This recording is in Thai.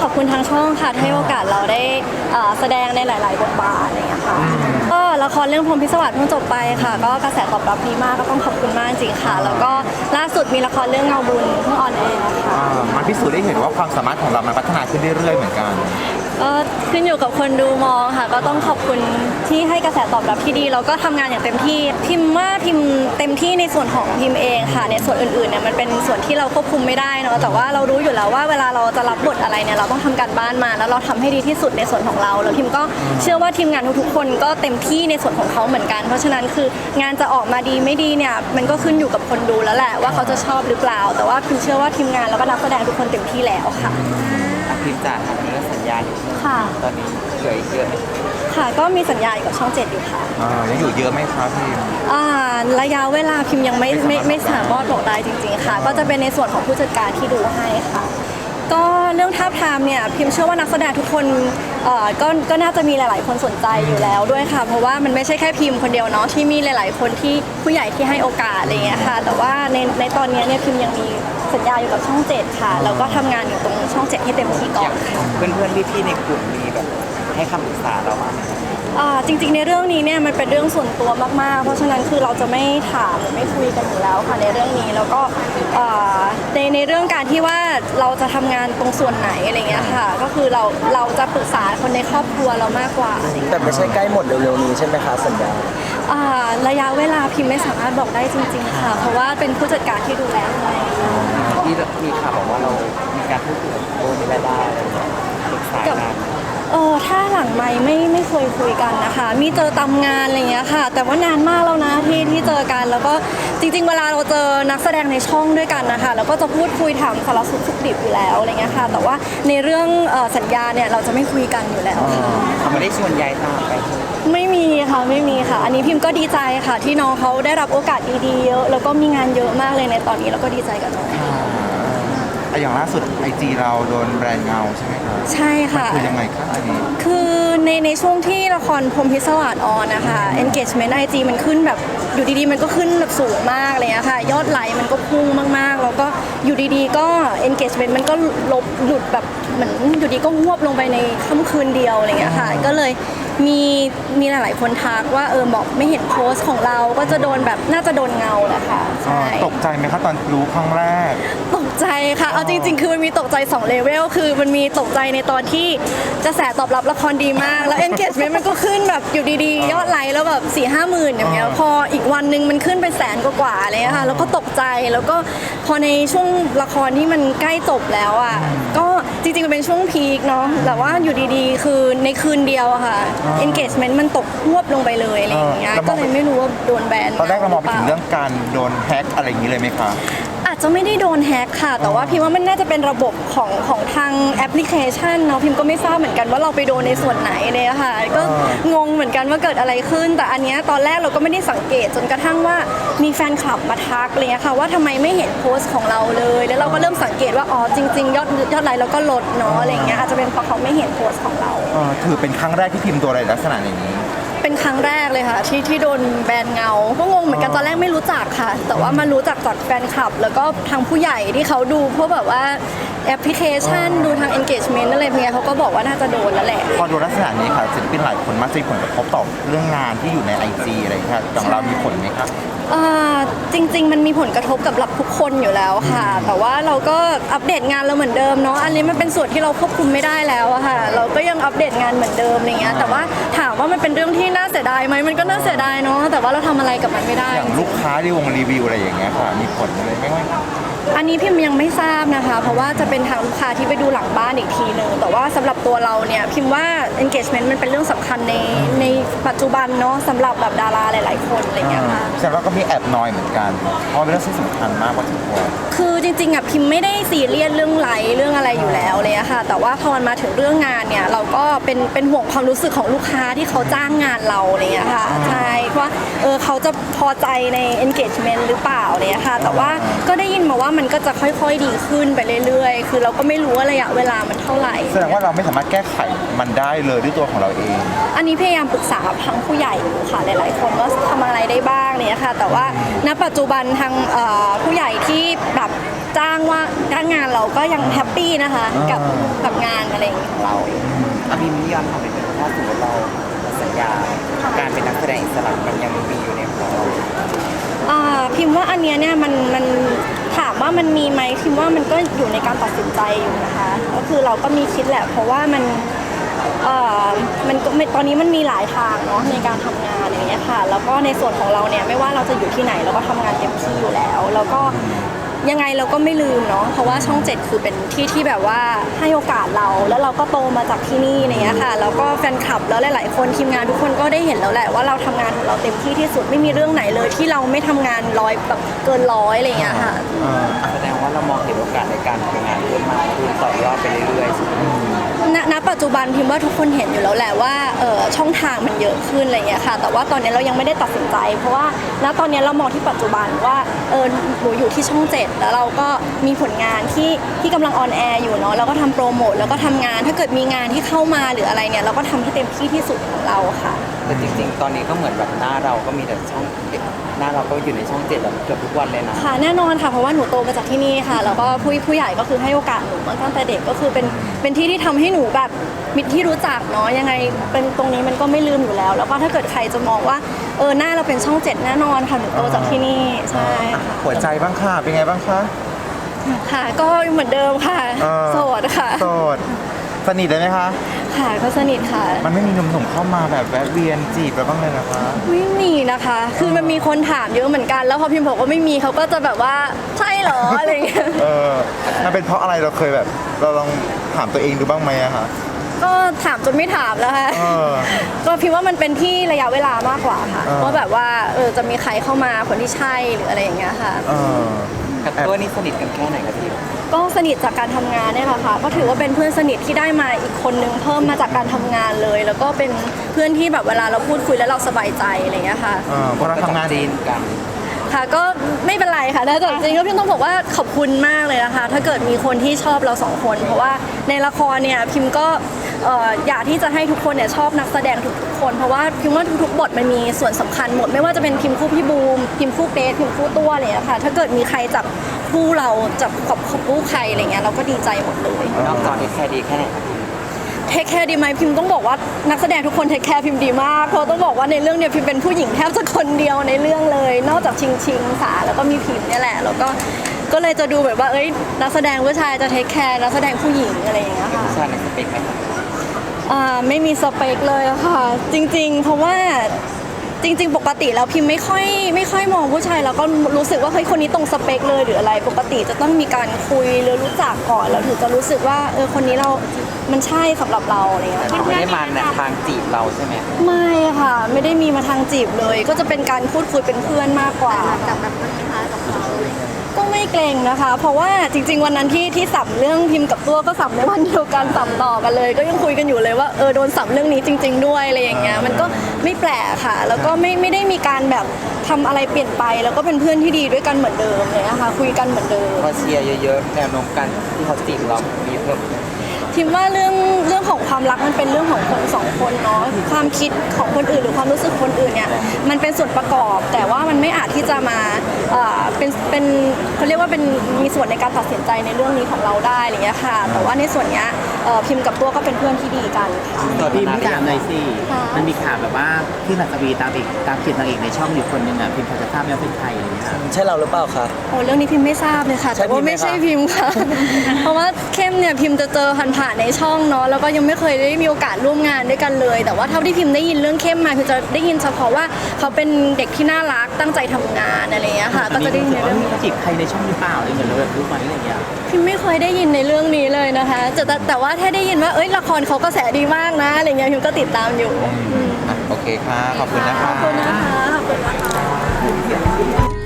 ก็ต้องขอบคุณทางช่องค่ะที่ให้โอกาสเราได้เอ่อแสดงในหลาย ๆ บทบาทอะไรอย่างเงี้ยค่ะก็ละครเรื่องพรหมพิศวาสเพิ่งจบไปค่ะ ก็กระแสตอบรับดีมากก็ต้องขอบคุณมากจริงๆค่ะ แล้วก็ล่าสุดมีละครเรื่องเงาบุญเพิ่งออนแอร์ค่ะอ่ามันพิสูจน์ได้เห็นว่าความสามารถของเรามันพัฒนาขึ้นเรื่อยๆเหมือนกัน ก็ขึ้นอยู่กับคนดูมองค่ะ ก็ต้องขอบคุณ ที่ให้กระแสตอบรับที่ดีแล้วก็ทำงานอย่างเต็มที่พิมพ์ว่าพิมพ์เต็มที่ในส่วนของพิมพ์เองค่ะในส่วนอื่นๆเนี่ยมันเป็นส่วนที่เราควบคุมไม่ได้เนอะแต่ว่าเรารู้อยู่แล้วว่าเวลาเราจะรับบทอะไรเนี่ยเราต้องทำการบ้านมา แล้วเราทำให้ดีที่สุดในส่วนของเรา แล้วพิมก็เชื่อว่าทีมงานทุกๆคนก็เต็มที่ในส่วนของเขาเหมือนกัน เพราะฉะนั้นคืองานจะออกมาดีไม่ดีเนี่ยมันก็ขึ้นอยู่กับคนดูแล้วแหละว่าเขาจะชอบหรือเปล่า แต่ว่าพิมเชื่อว่าทีมงานแล้วก็นักแสดงทุกคนเต็มที่แล้วค่ะอาพิมพ์จ่าทำเรื่องสัญญาอยู่ค่ะ ตอนนี้เหลืออีกเยอะไหม ค่ะ ก็มีสัญญาอยู่กับช่องเจ็ดอยู่ค่ะอ่ายังอยู่เยอะไหมครับพี่อ่าระยะเวลาพิมพ์ยังไม่ไม่ไม่สามารถบอกได้จริง ๆ ค่ะ ก็จะเป็นในส่วนของผู้จัดการที่ดูให้ค่ะ ก็เรื่องท่าบทามเนี่ยพิมพ์เชื่อว่านักแสดงทุกคนเอ่อก็ก็น่าจะมีหลาย ๆ คนสนใจอยู่แล้วด้วยค่ะ เพราะว่ามันไม่ใช่แค่พิมพ์คนเดียวเนาะที่มีหลาย ๆ คนที่ผู้ใหญ่ที่ให้โอกาสอะไรอย่างเงี้ยค่ะ แต่ว่าในในตอนเนี้ยเนี่ยพิมพ์ยังมีสัญญาอยู่กับช่องเจ็ดค่ะแล้วก็ทำงานอยู่ตรงช่องเจ็ดให้เต็มที่ก่อนค่ะ เพื่อนๆพี่ๆในกลุ่มมีแบบ ให้คำปรึกษาเราบ้างไหมอ่าจริงๆ ในเรื่องนี้เนี่ยมันเป็นเรื่องส่วนตัวมากๆ เพราะฉะนั้นคือเราจะไม่ถามหรือไม่คุยกันอยู่แล้วค่ะในเรื่องนี้แล้วก็อ่าในในเรื่องการที่ว่าเราจะทำงานตรงส่วนไหนอะไรเงี้ยค่ะ ก็คือเราเราจะปรึกษาคนในครอบครัวเรามากกว่าอะไรเงี้ยแต่ไม่ใช่ใกล้หมดเร็วๆนี้ใช่ไหมคะสัญญาอ่าระยะเวลาพิมพ์ไม่สามารถบอกได้จริง ๆ ค่ะ เพราะว่าเป็นผู้จัดการที่ดูแลให้ ที่มีข่าวบอกว่าเรามีการพูดคุยกับโบนิลดาอะไรอย่างเงี้ยปรึกษากับกัน เออถ้าหลังไม่ไม่ไม่เคยคุยกันนะคะ มีเจอตามงานอะไรเงี้ยค่ะ แต่ว่านานมากแล้วนะที่ที่เจอกัน แล้วก็จริง ๆ เวลาเราเจอนักแสดงในช่องด้วยกันนะคะเราก็จะพูดคุยถามสารสุขสุขดิบอยู่แล้วอะไรเงี้ยค่ะ แต่ว่าในเรื่องเอ่อสัญญาเนี่ยเราจะไม่คุยกันอยู่แล้วค่ะเขาไม่ได้ชวนย้ายตามไปไม่มีค่ะไม่มีค่ะ อันนี้พิมพ์ก็ดีใจค่ะ ที่น้องเขาได้รับโอกาสดีๆเยอะแล้วก็มีงานเยอะมากเลยในตอนนี้แล้วก็ดีใจกับน้อง อะอย่างล่าสุดไอจีเราโดนแบรนด์เงาใช่ไหมครับใช่ค่ะคือยังไงครับอันนี้ คือในในช่วงที่ละครพรหมพิศวาสออนนะคะ engagement IG มันขึ้นแบบอยู่ดีๆ มันก็ขึ้นแบบสูงมากเลยอะค่ะ ยอดไลค์มันก็พุ่งมากๆ แล้วก็อยู่ดีๆ ก็ engagement มันก็ลบหลุดแบบเหมือนอยู่ดีก็หวบลงไปในค่ำคืนเดียวอะไรเงี้ยค่ะ ก็เลยมีมีหลายๆ คนทักว่าเออบอกไม่เห็นโพสต์ของเราก็จะโดนแบบน่าจะโดนเงาแหละค่ะใช่ตกใจไหมครับตอนรู้ครั้งแรก ตกใจค่ะเอาจริง ๆ คือมันมีตกใจ2เลเวลคือมันมีตกใจในตอนที่กระแสตอบรับละครดีมาก แล้ว engagement มันก็ขึ้นแบบอยู่ดีๆ ยอดไลค์แล้วแบบ4ี่ห้าหมื่นอย่างเงี้ยอ่าพออีกวันหนึ่งมันขึ้นไปแสนกว่าๆอะไรเลยค่ะแล้วก็ตกใจแล้วก็พอในช่วงละครที่มันใกล้จบแล้วอะก็จริงๆมันเป็นช่วงพีคเนาะแต่ว่าอยู่ดีๆ คือในคืนเดียวอะค่ะ engagement มันตกพวบลงไปเลยอะไรอย่างเงี้ยอ่าก็เลยไม่รู้ว่าโดนแบนตอนแรกเรามองไปถึงหเรื่องการโดนแฮ็กอะไรอย่างนี้เลยไหมคะอา จจะไม่ได้โดนแฮ็กค่ะ แต่ว่าพิมว่ามันน่าจะเป็นระบบของของทางแอปพลิเคชันเนาะพิมก็ไม่ทราบเหมือนกันว่าเราไปโดนในส่วนไหนเลยอะค่ะ ก็งงเหมือนกันว่าเกิดอะไรขึ้น แต่อันเนี้ยตอนแรกเราก็ไม่ได้สังเกตจนกระทั่งว่ามีแฟนคลับมาทักอะไรเลยค่ะว่าทำไมไม่เห็นโพสต์ของเราเลย แล้วเราก็เริ่มสังเกตว่าอ๋อจริง ๆ ยอดยอดไลค์เราก็ลดเนาะอะไรเงี้ยอาจจะเป็นเพราะเขาไม่เห็นโพสต์ของเราเออถือเป็นครั้งแรกที่พิมพ์ตัวอะไรลักษณะอย่างนี้ เป็นครั้งแรกเลยค่ะ ที่ที่โดนแบนเงาก็งงเหมือนกันตอนแรกไม่รู้จักค่ะ แต่ว่ามารู้จักจากแฟนคลับ แล้วก็ทางผู้ใหญ่ที่เขาดูพวกแบบว่าแอปพลิเคชันดูทาง engagement อะไรพวกเนี้ยเขาก็บอกว่าน่าจะโดนแล้วแหละ พอโดนลักษณะนี้ค่ะศิลปินหลายคนมักจะมีผลกระทบต่อเรื่องงานที่อยู่ในไอจีอะไรอย่างเงี้ยค่ะของเรามีผลไหมครับอ่าจริง ๆ มันมีผลกระทบกับหลับทุกคนอยู่แล้วค่ะ แต่ว่าเราก็อัปเดตงานเราเหมือนเดิมเนาะอันนี้มันเป็นส่วนที่เราควบคุมไม่ได้แล้วอะค่ะ เราก็ยังอัปเดตงานเหมือนเดิมอะไรเงี้ยแต่ว่าถามว่ามันเป็นเรื่องที่น่าเสียดายไหมมันก็น่าเสียดายเนาะแต่ว่าเราทำอะไรกับมันไม่ได้อย่างลูกค้าที่วงรีวิวอะไรอย่างเงี้ยค่ะมีผลอะไรไหมว่าอันนี้พิมยังไม่ทราบนะคะ เพราะว่าจะเป็นทางลูกค้าที่ไปดูหลังบ้านอีกทีหนึ่งแต่ว่าสำหรับตัวเราเนี่ยพิมว่า engagement มันเป็นเรื่องสำคัญในในปัจจุบันเนาะสำหรับแบบดาราหลาย ๆ คนอะไรเงี้ยค่ะแต่ว่าก็มีแอบนอยเหมือนกันเพราะเป็นเรื่องที่สำคัญมากกว่าทุกคน คือจริงๆอะพิมไม่ได้ซีเรียสเรื่องไลค์เรื่องอะไรอยู่แล้วเลยอะค่ะ แต่ว่าพอมันมาถึงเรื่องงานเนี่ย เราก็เป็นเป็นห่วงความรู้สึกของลูกค้าที่เขาจ้างงานเราอะไรเงี้ยค่ะใช่ว่าเออเขาจะพอใจใน engagement หรือเปล่าเนี่ยค่ะ แต่ว่าก็ได้ยินมาว่ามันก็จะค่อยๆดีขึ้นไปเรื่อยๆ คือเราก็ไม่รู้ว่าระยะเวลามันเท่าไหร่ แสดงว่าเราไม่สามารถแก้ไขมันได้เลยด้วยตัวของเราเอง อันนี้พยายามปรึกษากับทางผู้ใหญ่อยู่ค่ะหลายๆ คนว่าทำอะไรได้บ้างเนี่ยค่ะ แต่ว่าณปัจจุบันทางเอ่อผู้ใหญ่ที่แบบ จะจ้างว่าจ้างงานเราก็ยังแฮปปี้นะคะอ่ากักับกับงานอะไรอย่างเงี้ยของเราอภิมนิยอนทำเป็นถ้าสมมติเราสัญญาการเป็นนักแสดงอิสระมันยังมีอยู่ในหัวเราอ่าพิมพ์ว่าอันเนี้ยเนี่ยมันมันถามว่ามันมีไหมพิมพ์ว่ามันก็อยู่ในการตัดสินใจอยู่นะคะก็คือเราก็มีคิดแหละ เพราะว่ามันเอ่อมันก็ไม่ตอนนี้มันมีหลายทางเนาะในการทำงานอย่างเงี้ยค่ะ แล้วก็ในส่วนของเราเนี่ยไม่ว่าเราจะอยู่ที่ไหนเราก็ทำงานเต็มที่อยู่แล้ว แล้วก็ ยังไงเราก็ไม่ลืมเนาะเพราะว่าช่องเจ็ดคือเป็นที่ที่แบบว่าให้โอกาสเรา แล้วเราก็โตมาจากที่นี่อย่างเงี้ยค่ะแล้วก็แฟนคลับแล้วหลาย ๆ คนทีมงานทุกคนก็ได้เห็นแล้วแหละว่าเราทำงานของเราเต็มที่ที่สุดไม่มีเรื่องไหนเลย ที่เราไม่ทำงานร้อยแบบเกินร้อยอะไรอย่างเงี้ยค่ะเออแสดงว่าเรามองเห็นโอกาสในการทำงานเพิ่มมากขึ้นต่อยอดไปเรื่อยๆใช่ไหมณณปัจจุบันพิมพ์ว่าทุกคนเห็นอยู่แล้วแหละว่าเออช่องทางมันเยอะขึ้นอะไรเงี้ยค่ะ แต่ว่าตอนนี้เรายังไม่ได้ตัดสินใจ เพราะว่าณตอนนี้เรามองที่ปัจจุบันว่าเออหนูอยู่ที่ช่องเจ็ดแล้วเราก็มีผลงานที่ที่กำลังออนแอร์อยู่เนาะแล้วก็ทำโปรโมทแล้วก็ทำงาน ถ้าเกิดมีงานที่เข้ามาหรืออะไรเนี่ยเราก็ทำให้เต็มที่ที่สุดของเราค่ะ แต่จริงๆ ตอนนี้ก็เหมือนแบบหน้าเราก็มีแต่ช่องหน้าเราก็อยู่ในช่องเจ็ดแบบเกือบทุกวันเลยนะ ค่ะแน่นอนค่ะเพราะว่าหนูโตมาจากที่นี่ค่ะ แล้วก็ผู้ผู้ใหญ่ก็คือให้โอกาสหนูมาตั้งแต่เด็กก็คือเป็นเป็นที่ที่ทำให้หนูแบบมิตรที่รู้จักเนาะยังไงเป็นตรงนี้มันก็ไม่ลืมอยู่แล้ว แล้วก็ถ้าเกิดใครจะมองว่า เออหน้าเราเป็นช่องเจ็ดแน่นอนค่ะหนูโตจากที่นี่ใช่ค่ะหัวใจบ้างค่ะ เป็นไงบ้างคะ ค่ะ ก็เหมือนเดิมค่ะ เออ โสดค่ะ โสด สนิทเลยไหมคะ ค่ะก็สนิทค่ะ มันไม่มีหนุ่มๆเข้ามาแบบแวะเวียนจีบเราบ้างเลยนะคะ ไม่มีนะคะ คือมันมีคนถามเยอะเหมือนกัน แล้วพอพิมพ์บอกว่าไม่มีเขาก็จะแบบว่าใช่เหรออะไรอย่างเงี้ย เออมันเป็นเพราะอะไรเราเคยแบบ เราลองถามตัวเองดูบ้างไหมอะคะ ก็ถามจนไม่ถามแล้วค่ะเออ ก็พิมพ์ว่ามันเป็นที่ระยะเวลามากกว่าค่ะอ่าว่าแบบว่าเออจะมีใครเข้ามาคนที่ใช่หรืออะไรอย่างเงี้ยค่ะ เออ กับตัวนี้สนิทกันแค่ไหนครับพี่ก็สนิทจากการทำงานเนี่ยแหละค่ะ ก็ถือว่าเป็นเพื่อนสนิทที่ได้มาอีกคนนึงเพิ่มมาจากการทำงานเลย แล้วก็เป็นเพื่อนที่แบบเวลาเราพูดคุยแล้วเราสบายใจอะไรอย่างเงี้ยค่ะ เออเพราะเราทำงาน จีนกัน ค่ะก็ไม่เป็นไรค่ะแต่จริงๆก็พี่ต้องบอกว่าขอบคุณมากเลยนะคะ ถ้าเกิดมีคนที่ชอบเราสองคน เพราะว่าในละครเนี่ยพิมก็ เอ่ออยากที่จะให้ทุกคนเนี่ยชอบนักแสดงทุกๆคน เพราะว่าพิมว่าทุกๆบทมันมีส่วนสำคัญหมด ไม่ว่าจะเป็นพิมคู่พี่บูมพิมคู่เกรซพิมคู่ตัวอะไรอย่างเนี่ยค่ะถ้าเกิดมีใครจับคู่เราจับกับคู่ใครอะไรเงี้ยเราก็ดีใจหมดเลย นอกจอนี่แค่ดีแค่ไหนครับพี่เทคแคร์ดีไหมพิมต้องบอกว่านักแสดงทุกคนเทคแคร์พิมดีมากเพราะต้องบอกว่าในเรื่องเนี่ยพิมเป็นผู้หญิงแทบจะคนเดียวในเรื่องเลย นอกจากชิงชิงสาแล้วก็มีพิมเนี่ยแหละ แล้วก็ก็เลยจะดูแบบว่าเอ้ยนักแสดงผู้ชายจะเทคแคร์นักแสดงผู้หญิงอะไรอย่างเงี้ยค่ะ ผู้ชายในสเปคไหมครับ อ่าไม่มีสเปคเลยอะค่ะ จริง ๆ เพราะว่าจริง ๆ ปกติแล้วพิมไม่ค่อยไม่ค่อยมองผู้ชายแล้วก็รู้สึกว่าเฮ้ยคนนี้ตรงสเปคเลยหรืออะไร ปกติจะต้องมีการคุยหรือรู้จักก่อนแล้วถึงจะรู้สึกว่าเออคนนี้เรา มันใช่สำหรับเราอะไรเงี้ยแต่เขาไม่ได้มาในทางจีบเราใช่ไหมไม่ค่ะ ไม่ได้มีมาทางจีบเลย ก็จะเป็นการพูดคุยเป็นเพื่อนมากกว่ากับแบบนั้นนะคะกับเขา ก็ไม่เกรงนะคะ เพราะว่าจริง ๆ วันนั้นที่ที่สัมเรื่องพิมพ์กับตัวก็สัมในวันเดียวกันสัมต่อกันเลย ก็ยังคุยกันอยู่เลยว่าเออโดนสัมเรื่องนี้จริง ๆ ด้วยอะไรอย่างเงี้ยมันก็ไม่แปลกค่ะ แล้วก็ไม่ไม่ได้มีการแบบทำอะไรเปลี่ยนไป แล้วก็เป็นเพื่อนที่ดีด้วยกันเหมือนเดิมเลยนะคะคุยกันเหมือนเดิม พอเชียร์เยอะๆแนวโน้มกันที่เขาจีบเรามีเพิ่ม ทิมว่าเรื่องเรื่องของความรักมันเป็นเรื่องของคนสองคนเนาะความคิดของคนอื่นหรือความรู้สึกคนอื่นเนี่ยมันเป็นส่วนประกอบ แต่ว่ามันไม่อาจที่จะมาเอ่อเป็นเป็นเขาเรียกว่าเป็นมีส่วนในการตัดสินใจในเรื่องนี้ของเราได้อะไรเงี้ยค่ะ แต่ว่าในส่วนเนี้ย อ่อพิมพ์กับตัวก็เป็นเพื่อนที่ดีกันค่ะ ตัวพิพี่มพ์ไม่พี่ถามหน่อยสิ ค่ะ มันมีข่าวแบบว่าพี่หัสวีตามอีกตามจีบนางเอกในช่องอยู่คนหนึ่งอะพิมพ์พอจะทราบไหมว่าเป็นใครอะไรเงี้ย ใช่เราหรือเปล่าคะ โอ้เรื่องนี้พิมพ์ไม่ทราบเลยค่ะ ใช่แต่ว่าพิมพ์ไหมไม่ใช่คะ พิมพ์ค่ะ เพราะว่าเข้มเนี่ยพิมพ์จะเจอผ่านๆในช่องเนาะแล้วก็ยังไม่เคยได้มีโอกาสร่วมงานด้วยกันเลย แต่ว่าเท่าที่พิมพ์ได้ยินเรื่องเข้มมาคือจะได้ยินเฉพาะว่าเขาเป็นเด็กที่น่ารักตั้งใจทำงานอะไรอย่างเงี้ยค่ะ ก็จะได้ยินในว่าเรื่องมีนี้จีบใครในช่องหรือเปล่าอะไรเหมือนเราแบบรู้ไหมอะไรเงี้ย พิมไม่เคยได้ยินในเรื่องนี้เลยนะคะแต่แต่แต่ว่าแค่ได้ยินว่าเอ้ยละครเขากระแสดีมากนะอะไรเงี้ยพิมก็ติดตามอยู่อะโอเคค่ะ ขอบคุณนะคะ ขอบคุณนะคะ ขอบคุณนะคะ